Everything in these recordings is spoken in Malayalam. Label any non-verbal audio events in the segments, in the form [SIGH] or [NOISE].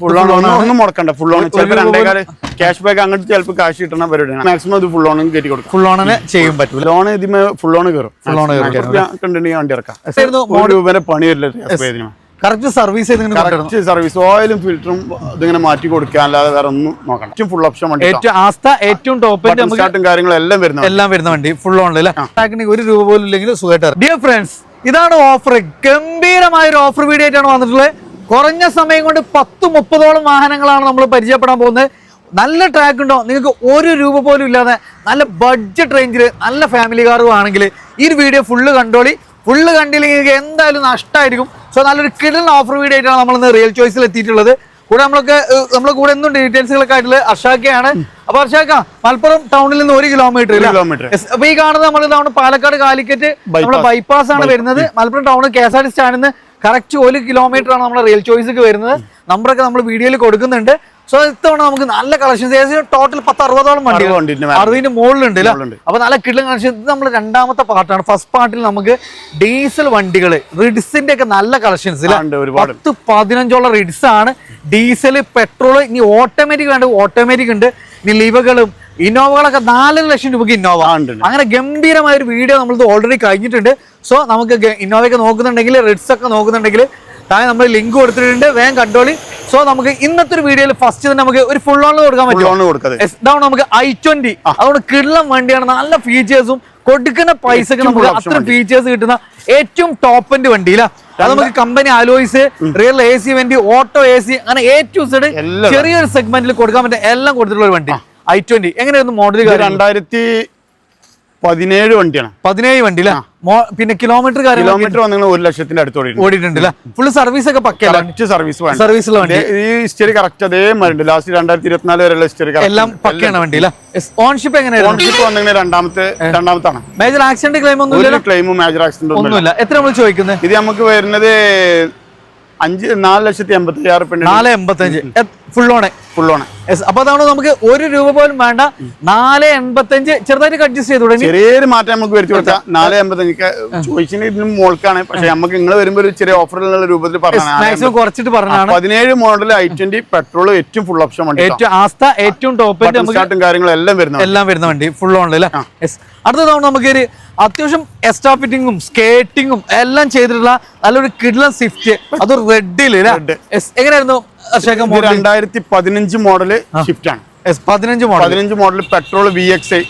ഫുൾ ഓൺ ഒന്നും മുടക്കണ്ട. ഫുൾ ഓൺ ചിലപ്പോൾ രണ്ടേകാൽ ക്യാഷ് ബാക്ക് അങ്ങോട്ട് ചിലപ്പോൾ കാശ് കിട്ടണ പരിപാടിയാണ് മാക്സിമം ഇത് ഫുൾ ഓൺ കയറ്റി കൊടുക്കും. ഫുൾ ഓണിന് ചെയ്യാൻ പറ്റൂല. ലോൺ ഇതിമേ ഫുൾ ഓൺ കയറും ഫുൾ കയറും. കണ്ടിട്ടുണ്ടെങ്കിൽ വണ്ടി ഇറക്കാം. രൂപേന്റെ പണി വരില്ല കറക്റ്റ് സർവീസ് കറക്റ്റ് സർവീസ് ഓയിലും ഫിൽറ്ററും ഇതിങ്ങനെ മാറ്റി കൊടുക്കുക അല്ലാതെ വേറെ ഒന്നും ഏറ്റവും ഫുൾ ഓപ്ഷൻ വണ്ടി ഏറ്റവും ആസ്ഥ ഏറ്റവും ടോപ്പ് സ്റ്റാർട്ടും കാര്യങ്ങളും എല്ലാം വരുന്ന എല്ലാം വരുന്ന വണ്ടി. ഫുൾ ഓണിൽ ഒരു രൂപ പോലും ഇല്ലെങ്കിൽ സുഖമായിട്ട് ഡിയർ ഫ്രണ്ട്സ് ഇതാണ് ഓഫർ ഗംഭീരമായ ഒരു ഓഫർ വീഡിയോ ആയിട്ടാണ് വന്നിട്ടുള്ളത്. കുറഞ്ഞ സമയം കൊണ്ട് പത്ത് മുപ്പതോളം വാഹനങ്ങളാണ് നമ്മൾ പരിചയപ്പെടാൻ പോകുന്നത്. നല്ല ട്രാക്ക് ഉണ്ടോ? നിങ്ങൾക്ക് ഒരു രൂപ പോലും ഇല്ലാതെ നല്ല ബഡ്ജറ്റ് റേഞ്ചിൽ നല്ല ഫാമിലി കാറും ആണെങ്കിൽ ഈ ഒരു വീഡിയോ ഫുള്ള് കണ്ടോളി. ഫുള്ള് കണ്ടില്ലെങ്കിൽ നിങ്ങൾക്ക് എന്തായാലും നഷ്ടമായിരിക്കും സോ നല്ലൊരു കിടൽ ഓഫർ വീഡിയോ ആയിട്ടാണ് നമ്മൾ ഇന്ന് റിയൽ ചോയ്സിൽ എത്തിയിട്ടുള്ളത്. കൂടെ നമ്മളൊക്കെ നമ്മൾ നമ്മളെ കൂടെ എന്തും ഡീറ്റെയിൽസുകളൊക്കെ ആയിട്ടുള്ള അർഷാക്കയാണ്. അപ്പൊ അർഷാക്ക മലപ്പുറം ടൗണിൽ നിന്ന് ഒരു കിലോമീറ്റർ കിലോമീറ്റർ അപ്പൊ ഈ കാണുന്നത് നമ്മൾ നമ്മുടെ പാലക്കാട് കാലിക്കറ്റ് നമ്മുടെ ബൈപ്പാസ് ആണ് വരുന്നത്. Malappuram town K S R T സ്റ്റാൻഡിൽ നിന്ന് കറക്റ്റ് ഒരു കിലോമീറ്റർ ആണ് നമ്മുടെ റിയൽ ചോയ്സ് വരുന്നത്. നമ്പറൊക്കെ നമ്മൾ വീഡിയോയിൽ കൊടുക്കുന്നുണ്ട്. സോ ഇത്തവണ നമുക്ക് നല്ല കളക്ഷൻസ് ഏകദേശം ടോട്ടൽ പത്ത് അറുപതോളം വണ്ടി അറുപതിന്റെ അറുപതിന് മുകളിലുണ്ട്. അപ്പൊ നല്ല കിട്ടുന്ന കളക്ഷൻ ഇത് നമ്മൾ രണ്ടാമത്തെ പാർട്ടാണ്. ഫസ്റ്റ് പാർട്ടിൽ നമുക്ക് ഡീസൽ വണ്ടികൾ റിഡ്സിന്റെ ഒക്കെ നല്ല കളക്ഷൻസ് പത്ത് പതിനഞ്ചോളം റിഡ്സ് ആണ്. ഡീസൽ പെട്രോൾ ഇനി ഓട്ടോമാറ്റിക് വേണ്ട ഓട്ടോമാറ്റിക് ഉണ്ട്. ഇനി ലിവകളും ഇന്നോവകളൊക്കെ നാലര ലക്ഷം രൂപയ്ക്ക് ഇന്നോവ. അങ്ങനെ ഗംഭീരമായ ഒരു വീഡിയോ നമ്മളിത് ഓൾറെഡി കഴിഞ്ഞിട്ടുണ്ട്. സോ നമുക്ക് ഇന്നോവയൊക്കെ നോക്കുന്നുണ്ടെങ്കിൽ റിഡ്സ് ഒക്കെ നോക്കുന്നുണ്ടെങ്കിൽ താഴെ നമ്മൾ ലിങ്ക് കൊടുത്തിട്ടുണ്ട്. വേഗം കണ്ടോളി. സോ നമുക്ക് ഇന്നത്തെ ഒരു വീഡിയോയിൽ ഫസ്റ്റ് തന്നെ നമുക്ക് ഒരു ഫുൾ ഓൺ കൊടുക്കാൻ പറ്റും എസ് ഡൗൺ നമുക്ക് ഐ ട്വന്റി അതുകൊണ്ട് കിള്ളം വണ്ടിയാണ് നല്ല ഫീച്ചേഴ്സും കൊടുക്കുന്ന പൈസക്ക് നമുക്ക് അത്ര ഫീച്ചേഴ്സ് കിട്ടുന്ന ഏറ്റവും ടോപ്പ് എൻഡ് വണ്ടി അത് നമുക്ക് company alloys real A C വണ്ടി ഓട്ടോ എ സി അങ്ങനെ എ ടു സൈഡ് ചെറിയൊരു സെഗ്മെന്റിൽ കൊടുക്കാൻ പറ്റുന്ന എല്ലാം കൊടുത്തിട്ടുള്ള ഒരു വണ്ടി. ഐ ട്വന്റി എങ്ങനെയായിരുന്നു മോഡൽ രണ്ടായിരത്തി പതിനേഴ് വണ്ടിയാണ്. പതിനേഴ് വണ്ടി പിന്നെ കിലോമീറ്റർ കിലോമീറ്റർ വന്നു ഒരു ലക്ഷത്തിന്റെ അടുത്ത് ഓടി ഓടിയിട്ടുണ്ട് ഫുൾ സർവീസ് ഒക്കെ കറക്റ്റ് സർവീസ് വണ്ടി. ഈ ഹിസ്റ്ററി കറക്റ്റ് അതേ ഉണ്ട് ലാസ്റ്റ് രണ്ടായിരത്തി ഇരുപത്തിനാല് വരെയുള്ള ഹിസ്റ്ററി എല്ലാം പക്കയാണ് വണ്ടി ഓൺഷിപ്പ് എങ്ങനെയാണ് ഓൺഷിപ്പ് വന്നിങ്ങനെ രണ്ടാമത്തെ രണ്ടാമത്താണ്. മേജർ ആക്സിഡന്റ് ക്ലെയിം ഒന്നും ഇല്ല ക്ലെയിമും മേജർ ആക്സിഡന്റ് ഒന്നും ഒന്നുമില്ല. എത്ര നമ്മൾ ചോദിക്കുന്നത് ഇത് നമുക്ക് വരുന്നത് അഞ്ച് നാല് ലക്ഷത്തി എൺപത്തി ആറ് നാല് എൺപത്തഞ്ച് ഫുൾ ഓണെ ഫുൾ അപ്പൊ അതാണ് നമുക്ക് ഒരു രൂപ പോലും വേണ്ട. നാല് എൺപത്തഞ്ച് ചെറുതായിട്ട് അഡ്ജസ്റ്റ് ചെയ്ത് തുടങ്ങി ചെറിയൊരു മാറ്റം നമുക്ക് വരുത്തി കൊടുക്കാം. നാല് എൺപത്തഞ്ച് ചോദിച്ചതിന് ഇതിന് മോൾക്കാണ്. പക്ഷെ നമുക്ക് നിങ്ങൾ വരുമ്പോൾ ഒരു ചെറിയ ഓഫറിലുള്ള രൂപത്തിൽ മാക്സിമം കുറച്ചിട്ട് പറഞ്ഞാണ് പതിനേഴ് മോഡൽ ഐ ട്വന്റി പെട്രോൾ ഏറ്റവും ഫുൾ ഓപ്ഷൻ വണ്ടി ഏറ്റവും ആസ്ഥ ഏറ്റവും ടോപ്പ് കാര്യങ്ങളും എല്ലാം വരുന്നത് എല്ലാം വരുന്ന വണ്ടി ഫുൾ ഓണിൽ അല്ലേ അടുത്ത തവണ നമുക്ക് ഒരു അത്യാവശ്യം എക്സ്ട്രാ ഫിറ്റിങ്ങും എല്ലാം ചെയ്തിട്ടുള്ള നല്ലൊരു കിഡ്ലർ സ്വിഫ്റ്റ് അത് റെഡിൽ എങ്ങനെയായിരുന്നു? രണ്ടായിരത്തി പതിനഞ്ച് മോഡൽ. ഷിഫ്റ്റ് ആണ്. പതിനഞ്ച് മോഡൽ പതിനഞ്ച് model petrol V X I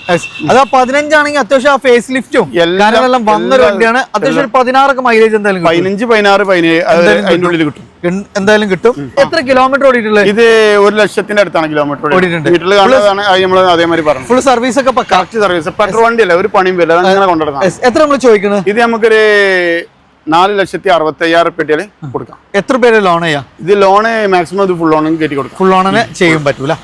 അത് പതിനഞ്ചാണെങ്കിൽ അത്യാവശ്യം ആ ഫേസ് ലിഫ്റ്റും എല്ലാം- വന്നൊരു വണ്ടിയാണ്. അത്യാവശ്യം ഒരു പതിനാറൊക്കെ മൈലേജ് എന്തായാലും. പതിനഞ്ച് പതിനാറ് പതിനേഴ് അത് ഉള്ളിൽ കിട്ടും. എന്തായാലും കിട്ടും. എത്ര കിലോമീറ്റർ ഓടിയിട്ടുള്ളത്? ഇത് ഒരു ലക്ഷത്തിന്റെ അടുത്താണ് കിലോമീറ്റർ ഓടിയിട്ടുണ്ട്. വീട്ടിൽ കാണുന്നതാണ് നമ്മൾ അതേമാതിരി പറഞ്ഞു ഫുൾ സർവീസ് ഒക്കെ കറക്റ്റ് സർവീസ് പെട്രോൾ വണ്ടി അല്ല ഒരു പണിയും വരില്ല. അങ്ങനെ കൊണ്ടുവരണം എത്ര നമ്മൾ ചോദിക്കുന്നത് ഇത് നമുക്കൊരു നാല് ലക്ഷത്തി അറുപത്തി അയ്യായിരം പെട്ടിയാൽ കൊടുക്കാം. എത്ര പേര് ലോൺ ചെയ്യാം? ഇത് ലോണ് മാക്സിമം ഇത് ഫുൾ ലോണും കയറ്റി കൊടുക്കാം. ഫുൾ ലോണിന് ചെയ്യാൻ പറ്റൂല.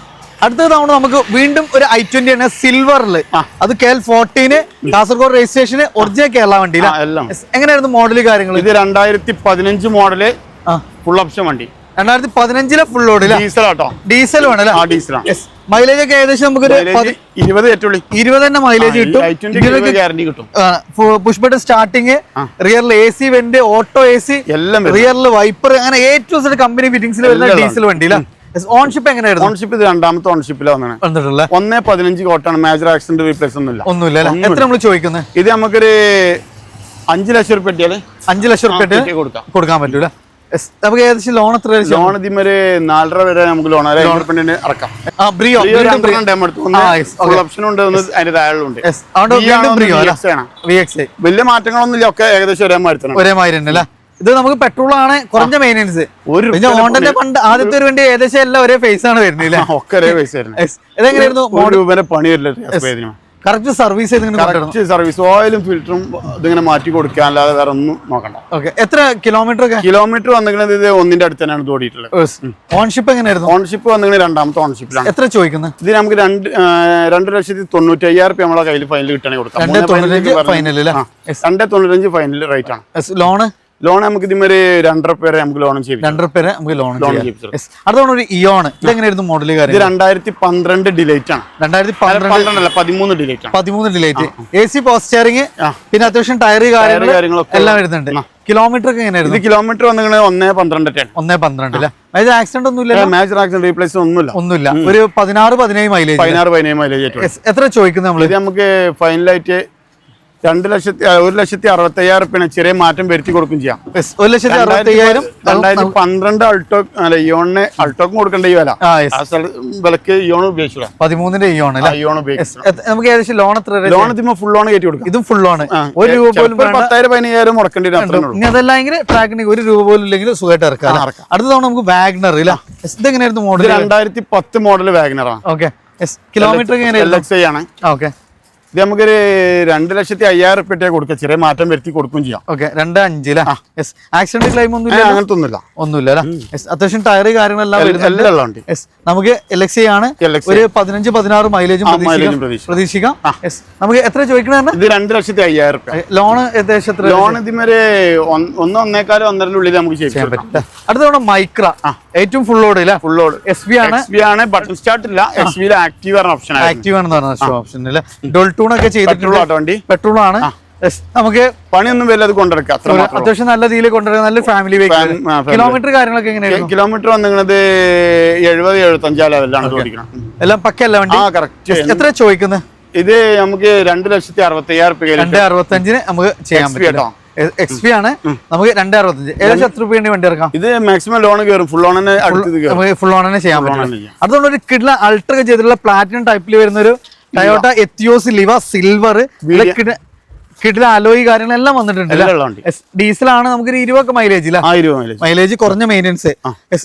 അടുത്ത തവണ നമുക്ക് വീണ്ടും ഒരു ഐ ട്വന്റി ആണ് സിൽവറിൽ അത് K L fourteen Kasaragod registration original Kerala വണ്ടി ആ, എല്ലാം. എങ്ങനെയായിരുന്നു മോഡൽ കാര്യങ്ങൾ ഇത് രണ്ടായിരത്തി പതിനഞ്ച് മോഡൽ ഫുൾ ഓപ്ഷൻ വണ്ടി. രണ്ടായിരത്തി പതിനഞ്ചിലെ full load diesel auto. Diesel വേണല്ലേ? ആ ഡീസലാണ് മൈലേജ് ഒക്കെ ഏകദേശം നമുക്ക് ഇരുപത് ഇരുപത് തന്നെ മൈലേജ് കിട്ടും. Push button starting റിയറിൽ A C vent auto A C എല്ലാം റിയറിൽ വൈപ്പർ അങ്ങനെ എ ടു കമ്പനി ഫിറ്റിംഗ്സിൽ വരുന്ന ഡീസൽ വണ്ടിയില്ല ഓൺഷിപ്പ് എങ്ങനെയായിരുന്നു? ഓൺഷിപ്പ് ഇത് രണ്ടാമത്തെ ഓൺഷിപ്പിലാണ് ഒന്നേ പതിനഞ്ച് കോട്ടാണ് മേജർ ആക്സിഡന്റ് റീപ്ലേസ് ഒന്നുമില്ല. ഒന്നുമില്ല എത്ര നമ്മൾ ചോദിക്കുന്നത് ഇത് നമുക്കൊരു അഞ്ച് ലക്ഷം റുപ്യ അഞ്ചു ലക്ഷം റുപ്യ കൊടുക്കാം. കൊടുക്കാൻ പറ്റൂല. നമുക്ക് ഏകദേശം ലോൺ എത്ര? ലോൺ ഇതിമൊരു നാലര വരെ നമുക്ക് ലോൺ ഇറക്കാം അതിന്റെ താഴെയുണ്ട്. വലിയ മാറ്റങ്ങളൊന്നുമില്ല ഒക്കെ ഏകദേശം ഒരേ മാറ്റണം ഒരേ അല്ലേ? ഇത് നമുക്ക് പെട്രോൾ ആണ് കുറഞ്ഞ മെയിനൻസ് ഒരു പിന്നെ ഹോണ്ടന്റെ പണ്ട് ആദ്യത്തെ ഒരു വണ്ടി ഏകദേശം എല്ലാം ഒരേ ഫേസ് ആണ് വരുന്നില്ല ഒക്കെ ഒരേ ഫേസ് വരുന്നത് ഇതെങ്ങനെയായിരുന്നു? പണി വരില്ല കറക്റ്റ് സർവീസ് കറക്റ്റ് സർവീസ് ഓയിലും ഫിൽറ്ററും ഇതിങ്ങനെ മാറ്റി കൊടുക്കുക അല്ലാതെ വേറെ ഒന്നും നോക്കണ്ട. ഓക്കെ. എത്ര കിലോമീറ്റർ കിലോമീറ്റർ വന്നിരിക്കുന്നത് ഇത് ഒന്നിന്റെ അടുത്ത് തന്നെയാണ് ഓടിയിട്ടുള്ളത്. ഓൺഷിപ്പ് എങ്ങനെയായിരുന്നു? ഓൺഷിപ്പ് വന്നിട്ട് രണ്ടാമത്തെ ഓൺഷിപ്പിലാണ് എത്ര ചോദിക്കുന്നത് ഇത് നമുക്ക് രണ്ട് രണ്ടു ലക്ഷത്തി തൊണ്ണൂറ്റി അയ്യായിരം റുപ്യ നമ്മളെ കയ്യിൽ ഫൈനൽ കിട്ടണേ കൊടുക്കാം. രണ്ടേ തൊണ്ണൂറ്റഞ്ച് ഫൈനൽ റേറ്റ് ആണ്. ലോണ്? ലോൺ നമുക്ക് ഇതിമൊരു രണ്ടര പേരെ നമുക്ക് ലോൺ ചെയ്യും രണ്ടര പേരെ നമുക്ക് ലോൺ ലോൺ അടുത്ത ഒരു ഇയോൺ ഇതെങ്ങനെയായിരുന്നു മോഡൽ കാര്യം രണ്ടായിരത്തി പന്ത്രണ്ട് ഡിലേറ്റ് ആണ്. രണ്ടായിരത്തി പന്ത്രണ്ട് പതിമൂന്ന് ഡിലേറ്റ് ആണ്. പതിമൂന്ന് ഡിലൈറ്റ് എ സി പോസ്റ്റിയറിംഗ് ആ. പിന്നെ അത്യാവശ്യം ടയർ കാര്യങ്ങളൊക്കെ എല്ലാം വരുന്നുണ്ട്. കിലോമീറ്റർ ഒക്കെ എങ്ങനെയായിരുന്നു? കിലോമീറ്റർ വന്നിങ്ങനെ ഒന്നേ പന്ത്രണ്ടൊക്കെയാണ് ഒന്നേ പന്ത്രണ്ട് അല്ലേ? അതായത് ആക്സിഡന്റ് ഒന്നുമില്ല മേജർ ആക്സിഡന്റ് റീപ്ലേസ് ഒന്നുമില്ല. ഒന്നുമില്ല. ഒരു പതിനാറ് പതിനേഴ് മൈലേജ് പതിനാറ് പതിനേഴ് മൈലേജ് എത്ര ചോദിക്കുന്നത് നമ്മൾ നമുക്ക് ഫൈനലായിട്ട് രണ്ട് ലക്ഷത്തി ഒരു ലക്ഷത്തി അറുപത്തി അയ്യായിരം റുപ്യാണ് ചെറിയ മാറ്റം വരുത്തി കൊടുക്കും ചെയ്യാം. ഒരു ലക്ഷത്തി അറുപത്തി അയ്യായിരം രണ്ടായിരത്തി പന്ത്രണ്ട് അൾട്ടോ അല്ല ഇയോണിന് അൾട്ടോക്കും കൊടുക്കേണ്ട ഈ വില. വിലക്ക് ഇയോൺ ഉപയോഗിച്ചില്ല പതിമൂന്നിന്റെ ഇയോൺ ഇയോൺ. ഉപയോഗിച്ചു നമുക്ക് ഏകദേശം ലോൺ എത്ര ലോൺ എത്തുമ്പോൾ ഫുൾ ലോൺ കയറ്റി കൊടുക്കും. ഇതും ഫുൾ ലോൺ ഒരു രൂപ പോലും പത്തായിരം പതിനയ്യായിരം മുടക്കേണ്ടി ഇനി അതല്ലെങ്കിൽ ട്രാക്കിന് ഒരു രൂപ പോലും ഇല്ലെങ്കിൽ സുഖമായിട്ട് ഇറക്കാം. അടുത്ത തവണ നമുക്ക് വാഗ്നർ ഇല്ല? ഇതെങ്ങനെയായിരുന്നു ഇത് മോഡൽ രണ്ടായിരത്തി പത്ത് മോഡൽ വാഗനറാണ്. ഓക്കെ കിലോമീറ്റർ എങ്ങനെ ആണ്. ഓക്കെ ഇത് നമുക്കൊരു രണ്ട് ലക്ഷത്തി അയ്യായിരം റുപ്യ കൊടുക്കാം. ചെറിയ മാറ്റം വരുത്തി കൊടുക്കും ചെയ്യാം. ഓക്കെ രണ്ട് അഞ്ചിലെ ആക്സിഡന്റ് ക്ലെയിം ഒന്നും ഇല്ല അങ്ങനത്തെ ഒന്നുമില്ല ഒന്നുമില്ല അത്യാവശ്യം ടയർ കാര്യങ്ങളെല്ലാം യെസ് നമുക്ക് എലക്സി ആണ്. ഒരു പതിനഞ്ച് പതിനാറ് മൈലേജും പ്രതീക്ഷിക്കാം. നമുക്ക് എത്ര ചോദിക്കണ ഇത് രണ്ട് ലക്ഷത്തി അയ്യായിരം റുപ്യ ലോൺ ഏകദേശം ലോൺ ഇതിമൊരു ഒന്ന് ഒന്നേക്കാലും ഒന്നരന്റെ ഉള്ളിൽ നമുക്ക് ചെയ്യാൻ പറ്റും അടുത്തവണ മൈക്ര ഏറ്റവും ഫുൾ ലോഡ് ഇല്ല ഫുൾ ലോഡ് എസ് ബി ആണ്. എസ് ബി ആണ് ബട്ടൺ സ്റ്റാർട്ട് ഇല്ല. എസ് ബിയിൽ ആക്റ്റീവ് ആണ് ഓപ്ഷൻ ആക്റ്റീവ് ആണെന്ന് പറഞ്ഞ ഓപ്ഷൻ അല്ലേ ഡോൾട്ടൂൺ ഒക്കെ ചെയ്തിട്ടുള്ള വണ്ടി. പെട്രോൾ ആണ് നമുക്ക് പണിയൊന്നും വല്ലത് കൊണ്ടെടുക്കാം അത്യാവശ്യം നല്ല രീതിയിൽ കൊണ്ടുവരാം നല്ല ഫാമിലി. കിലോമീറ്റർ കാര്യങ്ങളൊക്കെ എങ്ങനെയാണ് കിലോമീറ്റർ വന്നിങ്ങനത് എഴുപത് എഴുപത്തഞ്ചാ ലെവലിലാണ് ഓടിക്കണം എല്ലാം പക്കല്ല വണ്ടി? എത്ര ചോദിക്കുന്നത് ഇത് നമുക്ക് രണ്ട് ലക്ഷത്തി അറുപത്തി അയ്യായിരം റുപ്യ രണ്ട് അറുപത്തഞ്ചിന് നമുക്ക് ചെയ്യാൻ പറ്റും. എക്സ് പി ആണ്. നമുക്ക് രണ്ട് അറുപത്തഞ്ച്. ഏകദേശം എത്ര രൂപയാണ് വണ്ടി ഇറക്കാം? ഇത് മാക്സിമം ലോൺ കയറും. ഫുൾ നമുക്ക് ഫുൾ ഓൺ ചെയ്യാൻ പറ്റും. അതുകൊണ്ട് ഒരു കിഡ്ല അൾട്ര ചെയ്തിട്ടുള്ള പ്ലാറ്റിനം ടൈപ്പിൽ വരുന്ന ഒരു ടയോട്ട എത്തിയോസ് ലിവ സിൽവർ കിടില അലോയി കാര്യങ്ങളെല്ലാം വന്നിട്ടുണ്ട് ഡീസൽ ആണ് ഡീസലാണ് നമുക്ക് ഇരുപത് മൈലേജ്. മൈലേജ് കുറഞ്ഞ മെയിനൻസ്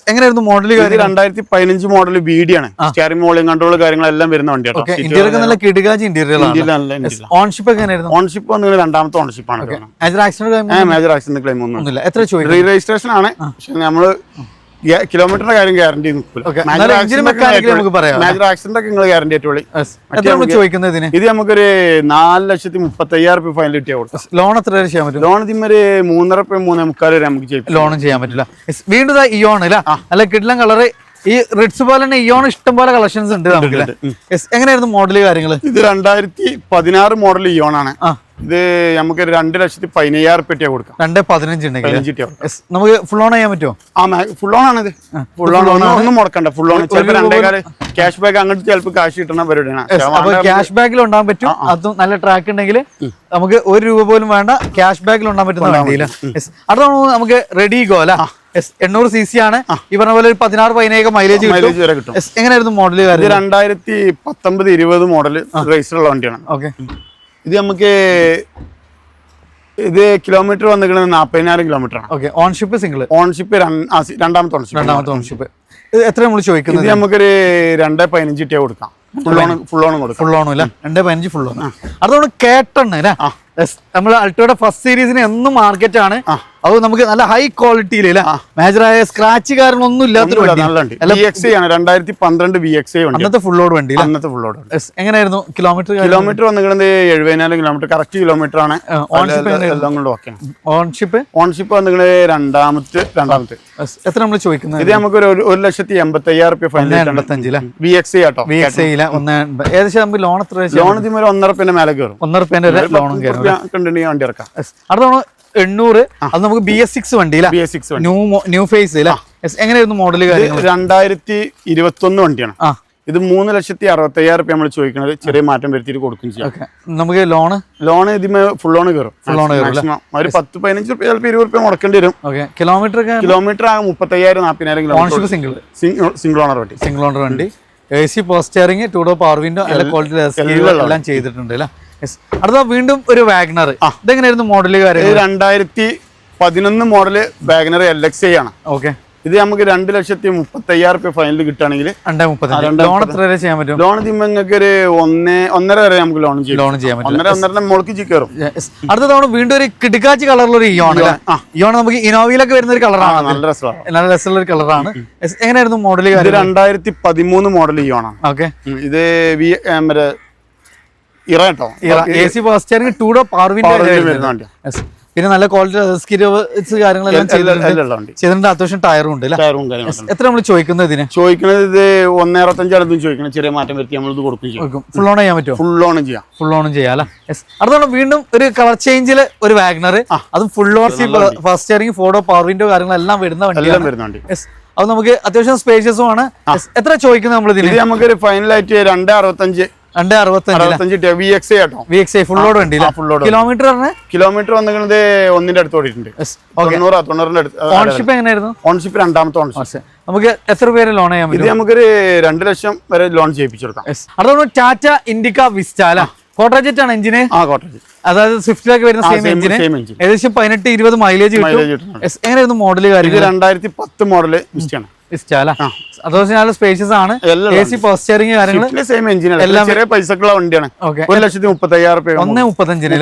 എങ്ങനെയായിരുന്നു മോഡൽ രണ്ടായിരത്തി പതിനഞ്ച് മോഡൽ ബിഡി ആണ്. സ്റ്റിയറിംഗ് മോളിംഗ് കൺട്രോൾ കാര്യങ്ങളെല്ലാം വരുന്ന വണ്ടിയാണ്. ഇന്ത്യയിലൊക്കെ നല്ല കിടുകാജ് ഇന്റീരിയലാണ് ഓൺഷിപ്പ് എങ്ങനെയായിരുന്നു? ഓൺഷിപ്പ് വന്നത് രണ്ടാമത്തെ ഓൺഷിപ്പ് ആണ് മേജർ ആക്സിഡന്റ് ക്ലെയിം ഒന്നും ഒന്നുമില്ല? എത്ര ചോദിക്കും റീ രജിസ്ട്രേഷൻ ആണ് പക്ഷെ നമ്മൾ കിലോമീറ്ററിന്റെ കാര്യം ഗ്യാരണ്ടി. മേജർ ആക്സിഡന്റ് ഒക്കെ നിങ്ങൾ ആയിട്ടുള്ളൂ. ചോദിക്കുന്നത് ഇത് നമുക്കൊരു നാല് ലക്ഷത്തി മുപ്പത്തി അയ്യായിരം രൂപ ഫൈനൽ കിട്ടിയാൽ കൊടുക്കാം ലോൺ എത്ര വരെ ചെയ്യാൻ പറ്റും? ലോൺ ഇതിമൊരു മൂന്നര മൂന്നേ മുക്കാൽ വരെ നമുക്ക് ചെയ്യും ലോണും ചെയ്യാൻ പറ്റില്ല. Yes. വീണ്ടും ഇതാ ഇയോൺ അല്ല? അല്ല കിഡ്ലം കളറ് ഈ റിഡ്സ് പോലെ തന്നെ ഇയോൺ ഇഷ്ടം പോലെ കളക്ഷൻസ് ഉണ്ട് നമുക്ക്. എങ്ങനെയായിരുന്നു മോഡൽ കാര്യങ്ങൾ? ഇത് രണ്ടായിരത്തി പതിനാറ് മോഡൽ ഇയോൺ ആണ്. ഇത് നമുക്ക് രണ്ട് ലക്ഷത്തി പതിനയ്യായിരം രൂപ കൊടുക്കാം. രണ്ട് പതിനഞ്ച്. നമുക്ക് ഫുൾ ഓൺ ചെയ്യാൻ പറ്റുമോ? ആ ഫുൾ ഓൺ ആണ് ഇത് ഫുൾ ഓൺ ഒന്നും മുടക്കണ്ട. ഫുൾ ഓൺ ചിലപ്പോൾ രണ്ടേകാൽ ക്യാഷ് ബാക്ക് അങ്ങോട്ട് ചിലപ്പോൾ കാശ് കിട്ടണ പരിപാടിയാണ്. അപ്പൊ ക്യാഷ് ബാക്കിൽ ഉണ്ടാകാൻ പറ്റും. അതും നല്ല ട്രാക്ക് ഉണ്ടെങ്കിൽ നമുക്ക് ഒരു രൂപ പോലും വേണ്ട. ക്യാഷ് ബാക്കിൽ ഉണ്ടാകാൻ പറ്റുന്ന വണ്ടിയില്ല അടുത്ത നമുക്ക് റെഡി ഗോ അല്ല? Yes. എണ്ണൂറ് സി സി ആണ് ഈ പറഞ്ഞ പോലെ ഒരു പതിനാറ് പതിനേഴ് മൈലേജ് മൈലേജ് വരെ കിട്ടും. എങ്ങനെയായിരുന്നു മോഡൽ ഇത് രണ്ടായിരത്തി പത്തൊമ്പത് ഇരുപത് മോഡൽ റേസിലുള്ള വണ്ടിയാണ്. ഓക്കെ ഇത് നമുക്ക് ഇത് കിലോമീറ്റർ വന്നിരിക്കുന്നത് നാൽപ്പതിനായിരം കിലോമീറ്റർ ആണ്. ഓക്കെ ഓൺഷിപ്പ് സിംഗിൾ ഓൺഷിപ്പ് രണ്ടാമത്തെ ഓൺഷിപ്പ് രണ്ടാമത്തെ ഓൺഷിപ്പ് ഇത് എത്ര നമ്മൾ ചോദിക്കുന്നത്? ഇത് നമുക്കൊരു രണ്ട് പതിനഞ്ച് ഇട്ടിയാ കൊടുക്കാം. ഫുൾ ഓൺ ഫുൾ ഓൺ കൊടുക്കാം. ഫുൾ ഓണും ഇല്ല രണ്ട് പതിനഞ്ച് ഫുൾ ഓൺ അതുകൊണ്ട് കേട്ടണ് അല്ലേ? നമ്മൾ അൾട്ടോയുടെ ഫസ്റ്റ് സീരീസിന് എന്നും മാർക്കറ്റ് ആണ്. അത് നമുക്ക് നല്ല ഹൈ ക്വാളിറ്റിയിൽ മേജറായ സ്ക്രാച്ച് ഇല്ലാത്തൊരു എക്സ് ഐ ആണ്. രണ്ടായിരത്തി പന്ത്രണ്ട് ബി എക്സ് അന്നത്തെ ഫുൾ ലോഡ് വണ്ടി അന്നത്തെ ഫുൾ. എങ്ങനെയായിരുന്നു കിലോമീറ്റർ കിലോമീറ്റർ വന്നിരിക്കുന്നത് എഴുപതിനായിരം കിലോമീറ്റർ കറക്റ്റ് കിലോമീറ്റർ ആണ്. ഓൺഷിപ്പ് എല്ലാം- കൊണ്ട് ഓൺഷിപ്പ് ഓൺഷിപ്പ് വന്നിരിക്കുന്നത് രണ്ടാമത്തെ രണ്ടാമത്തെ. എത്ര നമ്മൾ ചോദിക്കുന്നത്? ഇത് നമുക്ക് ഒരു ഒരു ലക്ഷത്തി എൺപത്തി അയ്യായിരം റുപ്യ ഫൈനൽ എൺപത്തഞ്ച് അല്ലേ ബി എക്സ് ഒന്ന്. ഏകദേശം നമുക്ക് ലോൺ എത്ര ലോൺ ഒന്നര പിന്നെ മേലെ കയറും. ഒന്നര പിന്നെ ലോണും കയറും വണ്ടി ഇറക്കാം. അടുത്ത എണ്ണൂറ്. അത് നമുക്ക് ബി എസ് സിക്സ് വണ്ടി. B S six new new phase. എങ്ങനെയായിരുന്നു മോഡൽ കാര്യങ്ങൾ രണ്ടായിരത്തി ഇരുപത്തി ഒന്ന് വണ്ടിയാണ് ഇത് മൂന്ന് ലക്ഷത്തി അറുപത്തി അയ്യായിരം റുപ്യ നമ്മൾ ചോദിക്കുന്നത് ചെറിയ മാറ്റം വരുത്തിയിട്ട് കൊടുക്കും ചെയ്യാം. നമുക്ക് ലോൺ ലോൺ ഇതിമേ ഫുൾ ലോൺ കയറും. ഫുൾ ലോൺ മാക്സിമം ഒരു പത്ത് പതിനഞ്ച് റുപ്യ ചിലപ്പോൾ ഇരുപത് റുപ്യ മുടക്കേണ്ടി വരും. കിലോമീറ്റർ കിലോമീറ്റർ ആകെ മുപ്പത്തയ്യായിരം നാൽപ്പതിനായിരം കിലോമീറ്റർ സിംഗിൾ സിംഗിൾ ഓണർ വണ്ടി. സിംഗിൾ ഓണർ വണ്ടി. A C steering two door power window എല്ലാ ക്വാളിറ്റി എല്ലാം ചെയ്തിട്ടുണ്ട് അല്ലേ. അടുത്ത വീണ്ടും ഒരു വാഗ്നർ ഇതെങ്ങനെയായിരുന്നു മോഡൽ രണ്ടായിരത്തി പതിനൊന്ന് model WagonR L X I ആണ്. ഓക്കെ ഇത് നമുക്ക് രണ്ട് ലക്ഷത്തി മുപ്പത്തി അയ്യായിരം റുപ്യ ഫൈനൽ കിട്ടുകയാണെങ്കിൽ ലോൺ എത്ര വരെ ചെയ്യാൻ പറ്റും? ലോൺ ചെയ്യുമ്പോൾ നിങ്ങൾക്ക് ഒരു ഒന്ന് ഒന്നര വരെ നമുക്ക് ലോൺ ചെയ്യാം ലോൺ ചെയ്യാൻ പറ്റും. ഒന്നര ഒന്നര മുളക്ക് ചിക്കറും. അടുത്ത തവണ വീണ്ടും ഒരു കിടുക്കാച്ചി കളറിലൊരു ഇയോൺ. ഇയോൺ നമുക്ക് ഇനോവയിലൊക്കെ വരുന്ന ഒരു കളറാണ് നല്ല രസമാണ്. നല്ല രസമുള്ള ഒരു കളറാണ് എങ്ങനെയായിരുന്നു മോഡൽ ഇത് രണ്ടായിരത്തി പതിമൂന്ന് മോഡൽ ഈ ആണ്. ഓക്കെ ഇത് വി മറ്റേ ഇറ കേട്ടോ. A C power steering two door power Power window വരുന്ന പിന്നെ നല്ല ക്വാളിറ്റി സ്കിറ്റ് കാര്യങ്ങളെല്ലാം ചെയ്തിട്ടുണ്ട്. അത്യാവശ്യം ടയറും ഉണ്ട് എത്ര നമ്മൾ ചോദിക്കുന്നത് ഇതിന്? ചോദിക്കുന്നത് ഇത് ഒന്നേ അറുപത്തഞ്ചാണെന്നും ചോദിക്കണം ചെറിയ മാറ്റം വരുത്തി നമ്മൾ കൊടുക്കും ചെയ്യും. ഫുൾ ഓൺ ചെയ്യാൻ പറ്റുമോ? ഫുൾ ഓൺ ചെയ്യാം. ഫുൾ ഓണും ചെയ്യാം അടുത്താണ് വീണ്ടും ഒരു കളർ ചേഞ്ചിൽ ഒരു വാഗ്നർ അതും full on C first steering photo power window കാര്യങ്ങളെല്ലാം വരുന്ന എല്ലാം വണ്ടിയാണ് വണ്ടി. യെസ് അത് നമുക്ക് അത്യാവശ്യം സ്പേഷ്യസും ആണ്. എത്ര ചോദിക്കുന്നത് നമ്മൾ ഇതിന്? ഇത് നമുക്കൊരു ഫൈനലായിട്ട് രണ്ട് അറുപത്തഞ്ച് രണ്ട് അറുപത്തഞ്ച് അറുപത്തഞ്ച് വി എക്സ് കേട്ടോ V X full load full load kilometre kilometre ഒന്നിന്റെ അടുത്ത് ഓടിയിട്ടുണ്ട്. തൊണ്ണൂറ് തൊണ്ണൂറിന്റെ അടുത്ത് ഓൺഷിപ്പ് എങ്ങനെയായിരുന്നു? ഓൺഷിപ്പ് രണ്ടാമത്തെ ഓൺഷിപ്പ് നമുക്ക് എത്ര പേര് ലോൺ ചെയ്യാൻ പറ്റും? നമുക്ക് രണ്ട് ലക്ഷം വരെ ലോൺ ചെയ്യിപ്പിച്ചെടുക്കാം ടാറ്റ ഇൻഡിക്ക വിസ്റ്റ അല്ല? കോട്ടറജറ്റ് ആണ് എഞ്ചിന് ആ അതായത് സ്വിഫ്റ്റിലൊക്കെ വരുന്ന സെയിം എഞ്ചിന് ഏകദേശം പതിനെട്ട് ഇരുപത് മൈലേജ് കിട്ടും. എങ്ങനെയായിരുന്നു മോഡൽ കാര്യം രണ്ടായിരത്തി പത്ത് മോഡൽ വിസ്റ്റാണ് വിസ്റ്റ നല്ല സ്പേഷ്യസ് ആണ്. സെയിം എഞ്ചിനാണ് ചെറിയ പൈസക്കുള്ള വണ്ടിയാണ്. ഒരു ലക്ഷത്തി ഒന്ന് മുപ്പത്തഞ്ചിന്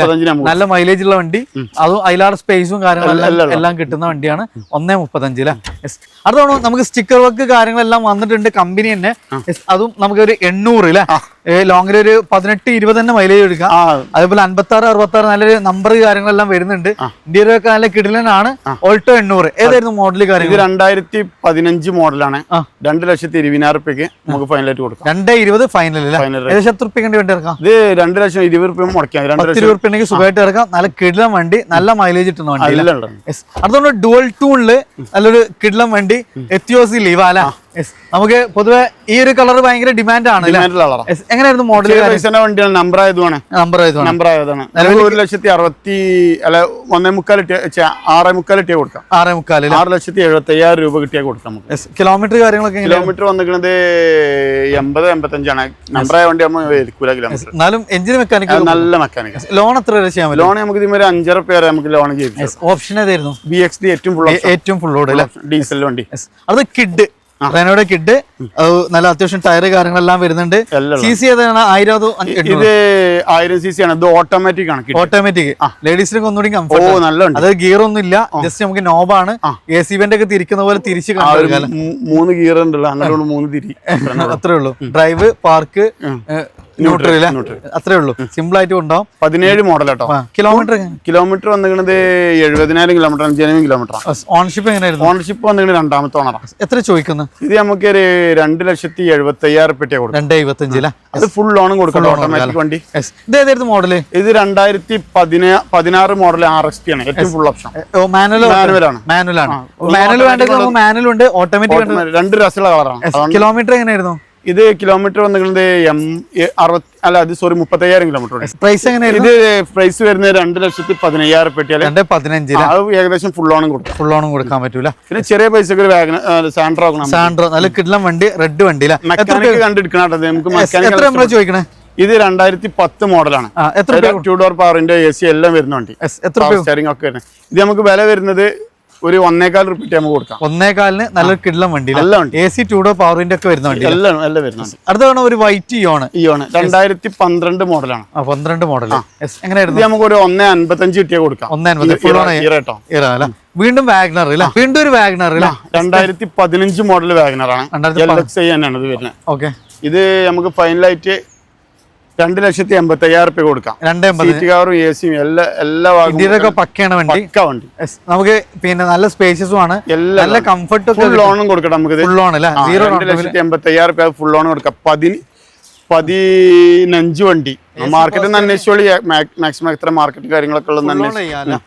നല്ല മൈലേജ് ഉള്ള വണ്ടി. അതും അതിലാറ് സ്പേസും കാര്യങ്ങളെല്ലാം എല്ലാം കിട്ടുന്ന വണ്ടിയാണ്. ഒന്നേ മുപ്പത്തഞ്ചിൽ അടുത്തോണം നമുക്ക് സ്റ്റിക്കർ വർക്ക് കാര്യങ്ങളെല്ലാം വന്നിട്ടുണ്ട് കമ്പനി തന്നെ. അതും നമുക്ക് ഒരു എണ്ണൂറ് അല്ലേ? ലോങ്ങിൽ ഒരു പതിനെട്ട് ഇരുപത് തന്നെ മൈലേജ് എടുക്കാം. അതേപോലെ അൻപത്തി ആറ് അറുപത്തി ആറ് നല്ലൊരു നമ്പർ കാര്യങ്ങളെല്ലാം വരുന്നുണ്ട്. ഇന്ത്യയിലൊക്കെ നല്ല കിടിലനാണ്. ഓൾട്ടോ എണ്ണൂറ്. ഏതായിരുന്നു മോഡൽ കാര്യങ്ങൾ രണ്ടായിരത്തി പതിനഞ്ച് മോഡലാണ്. രണ്ട് ലക്ഷത്തി ഇരുപതിനായിരം റുപ്യക്ക് നമുക്ക് ഫൈനലായിട്ട് കൊടുക്കാം. രണ്ട് ഇരുപത് ഫൈനൽ. ഏകദേശം എത്ര റുപ്യക്ക് വേണ്ടി ഇറക്കാം? ഇത് രണ്ട് ലക്ഷം ഇരുപത് റുപ്യ മുടക്കാം രണ്ട് ലക്ഷം ഇരുപത് റുപ്യ സുഖമായിട്ട് ഇറക്കാം. നല്ല കിടിലം വണ്ടി നല്ല മൈലേജ് കിട്ടുന്ന വണ്ടി അതുകൊണ്ട് ഡുവൽ ടൂണിൽ നല്ലൊരു കിടിലം വണ്ടി എത്തിയോസി ലീവ അല്ല? നമുക്ക് പൊതുവെ ഈ ഒരു കളർ ഭയങ്കര ഡിമാൻഡ് ആണ്. എങ്ങനെയായിരുന്നു മോഡൽ വണ്ടിയാണ്. നമ്പർ ആയതുമാണ്. നമ്പർ ആയതാണ് നമ്പർ ആയതാണ്. ഒരു ലക്ഷത്തി അറുപത്തി അല്ല ഒന്നേ മുക്കാൽ ആറേ മുക്കാൽ ഇട്ടിയ കൊടുക്കാം. ആറേ മുക്കാൽ ആറ് ലക്ഷത്തി എഴുപത്തി അയ്യായിരം രൂപ കിട്ടിയാൽ കൊടുക്കാം നമുക്ക്. കിലോമീറ്റർ കാര്യങ്ങളൊക്കെ കിലോമീറ്റർ വന്നിരിക്കുന്നത് എൺപത് എൺപത്തഞ്ചാണ്. നമ്പർ ആയ വണ്ടി നമ്മൾ എടുക്കൂല കിലോമീറ്റർ എന്നാലും എഞ്ചിൻ മെക്കാനിക് നല്ല മെക്കാനിക്കൽ ലോൺ എത്ര വരെ ചെയ്യാൻ പറ്റും? ലോൺ നമുക്ക് ഇതിന് അഞ്ചര പേരെ നമുക്ക് ലോൺ ചെയ്തു ഓപ്ഷൻ ഏതായിരുന്നു? ബി എക്സ് ഡി ഏറ്റവും ഫുൾ ഏറ്റവും ഫുൾ ഡീസൽ വണ്ടി. അത് കിഡ് റെനോയുടെ കിഡ് നല്ല അത്യാവശ്യം ടയർ കാര്യങ്ങളെല്ലാം വരുന്നുണ്ട്. സി സി ഏതാണ്? ആയിരം ഇത് ആയിരം സി സി ആണ്. ഇത് ഓട്ടോമാറ്റിക് ആണ്. ഓട്ടോമാറ്റിക് ലേഡീസിനൊക്കെ ഒന്നുകൂടി കംഫർട്ട് നല്ല അത് ഗിയർ ഒന്നും ഇല്ല. ജസ്റ്റ് നമുക്ക് നോബാണ് എ സി ബിന്റെ ഒക്കെ തിരിക്കുന്ന പോലെ തിരിച്ച് മൂന്ന് ഗിയർ ഉണ്ടല്ലോ. അങ്ങനെ മൂന്ന് തിരി. [LAUGHS] അത്രേ ഉള്ളൂ. ഡ്രൈവ് പാർക്ക് ന്യൂട്രൽ അത്രേ ഉള്ളൂ. സിമ്പിൾ ആയിട്ട് ഉണ്ടാവും പതിനേഴ് മോഡൽ കേട്ടോ കിലോമീറ്റർ കിലോമീറ്റർ വന്നിരിക്കുന്നത് എഴുപതിനായിരം കിലോമീറ്റർ അഞ്ചായിരം കിലോമീറ്റർ ഓൺഷിപ്പ് എങ്ങനെയായിരുന്നു? ഓണർഷിപ്പ് വന്നിരിക്കുന്നത് രണ്ടാമത്തെ ഓണർ എത്ര ചോദിക്കുന്നു? ഇത് നമുക്ക് ഒരു രണ്ട് ലക്ഷത്തി എഴുപത്തി അയ്യായിരം പെട്ടിയാ കൊടുക്കും. രണ്ടേ ഇരുപത്തഞ്ചില അത് ഫുൾ ലോണും കൊടുക്കണം ഓട്ടോമാറ്റിക് വണ്ടി. ഇത് ഏതായിരുന്നു മോഡൽ ഇത് രണ്ടായിരത്തി പതിനാ പതിനാറ് മോഡൽ ആർ എക്സ് പി ആണ് ഏറ്റവും ഫുൾ ഓപ്ഷൻ മാനുവലാണ് ആണ്. മാനുവൽ ആണ്. മാനുവൽ വേണ്ടത് മാനുവൽ ഉണ്ട്. ഓട്ടോമാറ്റിക് രണ്ട് രസമുള്ള കളറാണ് കിലോമീറ്റർ എങ്ങനെയായിരുന്നു? ഇത് കിലോമീറ്റർ വന്നിരിക്കുന്നത് എം അറുപത്തി അല്ല അത് സോറി മുപ്പത്തയ്യായിരം കിലോമീറ്റർ പ്രൈസ് എങ്ങനെയാണ് ഇത് പ്രൈസ് വരുന്നത് രണ്ട് ലക്ഷത്തി പതിനയ്യായിരം പെട്ടിയാൽ രണ്ട് പതിനഞ്ച് അത് ഏകദേശം ഫുൾ ഓണം കൊടുക്കും. ഫുൾ ഓണം കൊടുക്കാൻ പറ്റൂല. പിന്നെ ചെറിയ പൈസക്ക് ഒരു വാഗന സാൻഡ്രോ സാൻഡ്രോ നല്ല കിടിലം വണ്ടി റെഡ് വണ്ടി അല്ലേ മെക്കാനിക് കണ്ടെടുക്കണത് നമുക്ക് ചോദിക്കണേ? ഇത് രണ്ടായിരത്തി പത്ത് മോഡലാണ് ടു ഡോർ പവറിന്റെ എ സി എല്ലാം വരുന്ന വണ്ടി. സ്റ്റാരിംഗ് ഒക്കെ വരുന്നത്. ഇത് നമുക്ക് വില വരുന്നത് ഒരു ഒന്നേകാൽ റിപ്പീറ്റ് നമുക്ക് കൊടുക്കാം. ഒന്നേകാലിന് നല്ല കിടലം വണ്ടി. എ സി ടൂഡോ പവറിന്റെ ഒക്കെ വരുന്ന വണ്ടി എല്ലാം എല്ലാം വരുന്നുണ്ട് അടുത്ത വേണം ഒരു വൈറ്റ് ഇയോണ് ആണ് രണ്ടായിരത്തി പന്ത്രണ്ട് മോഡലാണ്. പന്ത്രണ്ട് മോഡൽ എങ്ങനെയായിരുന്നു? നമുക്ക് ഒരു ഒന്നേ അൻപത്തഞ്ച് കിട്ടിയാൽ കൊടുക്കാം. ഒന്നേ അൻപത്തഞ്ച് വീണ്ടും വാഗ്നർ അല്ലേ? വീണ്ടും ഒരു വാഗ്നർ അല്ലേ? രണ്ടായിരത്തി പതിനഞ്ച് മോഡൽ വാഗ്നർ ആണ്. ഓക്കെ ഇത് നമുക്ക് ഫൈനലായിട്ട് രണ്ട് ലക്ഷത്തി എൺപത്തി അയ്യായിരം റുപ്യ കൊടുക്കാം കവറും എ സിയും എല്ലാ എല്ലാ ഇന്ത്യയിലൊക്കെ പക്കയാണ് വണ്ടി. വണ്ടി. നമുക്ക് പിന്നെ നല്ല സ്പേഷ്യസും ആണ്. നല്ല കംഫർട്ട് ഫുൾ ലോണും കൊടുക്കണം നമുക്ക് ഫുൾ ലോൺ അല്ലേ? രണ്ട് ലക്ഷത്തി എൺപത്തി അയ്യായിരം റുപ്യ ഫുൾ ലോൺ കൊടുക്കാം. പതിന് പതിനഞ്ച് വണ്ടി. മാർക്കറ്റിൽ നിന്ന് അന്വേഷിച്ചോളി. മാക്സിമം എത്ര മാർക്കറ്റ് കാര്യങ്ങളൊക്കെ ഉള്ളത് അന്വേഷിച്ചു.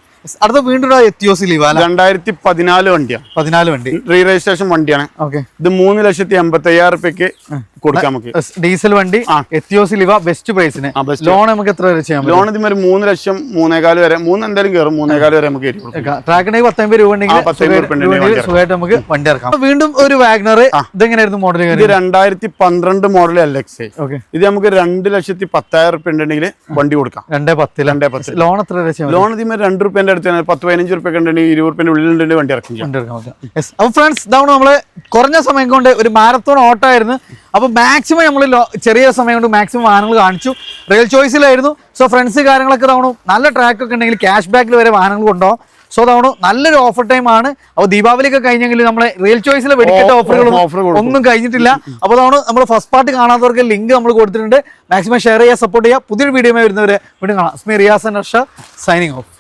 അടുത്ത വീണ്ടും എത്തിയോസ് രണ്ടായിരത്തി പതിനാല് വണ്ടിയാണ് പതിനാല് വണ്ടി. റീ രജിസ്ട്രേഷൻ വണ്ടിയാണ്. ഓക്കെ. ഇത് മൂന്ന് ലക്ഷത്തി എൺപത്തി അയ്യായിരം റുപ്യക്ക് കൊടുക്കാം നമുക്ക്. ഡീസൽ വണ്ടി എത്തിയോസ് ലിവ ബെസ്റ്റ് പ്രൈസിന് ലോൺ നമുക്ക് എത്ര വരെ ചെയ്യാം ലോൺ ഇതിന് ഒരു മൂന്ന് ലക്ഷം മൂന്നേകാൽ വരെ മൂന്ന് എന്തായാലും കയറും മൂന്നേകാൽ വരെ നമുക്ക് ട്രാക്കിന് പത്തൊമ്പത് രൂപ ഉണ്ടെങ്കിൽ സുഖമായിട്ട് നമുക്ക് വണ്ടി ഇറക്കാം. വീണ്ടും ഒരു വാഗ്നർ ഇതെങ്ങനെയായിരുന്നു മോഡൽ ഇത് രണ്ടായിരത്തി പന്ത്രണ്ട് മോഡൽ എൽ എക്സ് ഓക്കെ. ഇത് നമുക്ക് രണ്ട് ലക്ഷത്തി പത്തായിരം റുപ്യ ഉണ്ടെങ്കിൽ വണ്ടി കൊടുക്കാം. രണ്ടേ പത്ത് രണ്ടേ പത്ത് ലോൺ എത്ര ലോൺ ഇതിന് രണ്ട് റുപ്യന്റെ അടുത്ത് പത്ത് പതിനഞ്ച് റുപ്യ ഉണ്ടെങ്കിൽ ഇരുപത് റുപ്യന്റെ ഉള്ളിലുണ്ടെങ്കിൽ വണ്ടി ഇറക്കും ചെയ്യാം. അപ്പോൾ ഫ്രണ്ട്സ് ഇതാണ് നമ്മൾ കുറഞ്ഞ സമയം കൊണ്ട് ഒരു മാരത്തോൺ ഓട്ടമായിരുന്നു അപ്പോൾ മാക്സിമം നമ്മൾ ചെറിയ സമയം കൊണ്ട് മാക്സിമം വാഹനങ്ങൾ കാണിച്ചു. റിയൽ ചോയ്സിലായിരുന്നു സോ ഫ്രണ്ട്സ് കാര്യങ്ങളൊക്കെ തവണ നല്ല ട്രാക്ക് ഒക്കെ ഉണ്ടെങ്കിൽ ക്യാഷ് ബാക്കിൽ വരെ വാഹനങ്ങൾ കൊണ്ടുപോകും സോ തവണ നല്ലൊരു ഓഫർ ടൈം ആണ്. അപ്പോൾ ദീപാവലിയൊക്കെ കഴിഞ്ഞെങ്കിൽ നമ്മളെ റിയൽ ചോയ്സിലെ വെടിക്കെട്ട ഓഫറുകളും ഒന്നും കഴിഞ്ഞിട്ടില്ല. അപ്പോൾ തവണ നമ്മൾ ഫസ്റ്റ് പാർട്ട് കാണാത്തവർക്ക് ലിങ്ക് നമ്മൾ കൊടുത്തിട്ടുണ്ട്. മാക്സിമം ഷെയർ ചെയ്യുക സപ്പോർട്ട് ചെയ്യുക പുതിയൊരു വീഡിയോ വരുന്നവരെ വീണ്ടും കാണാം. സ്മി റിയാസ് സൈനിങ് ഓഫ്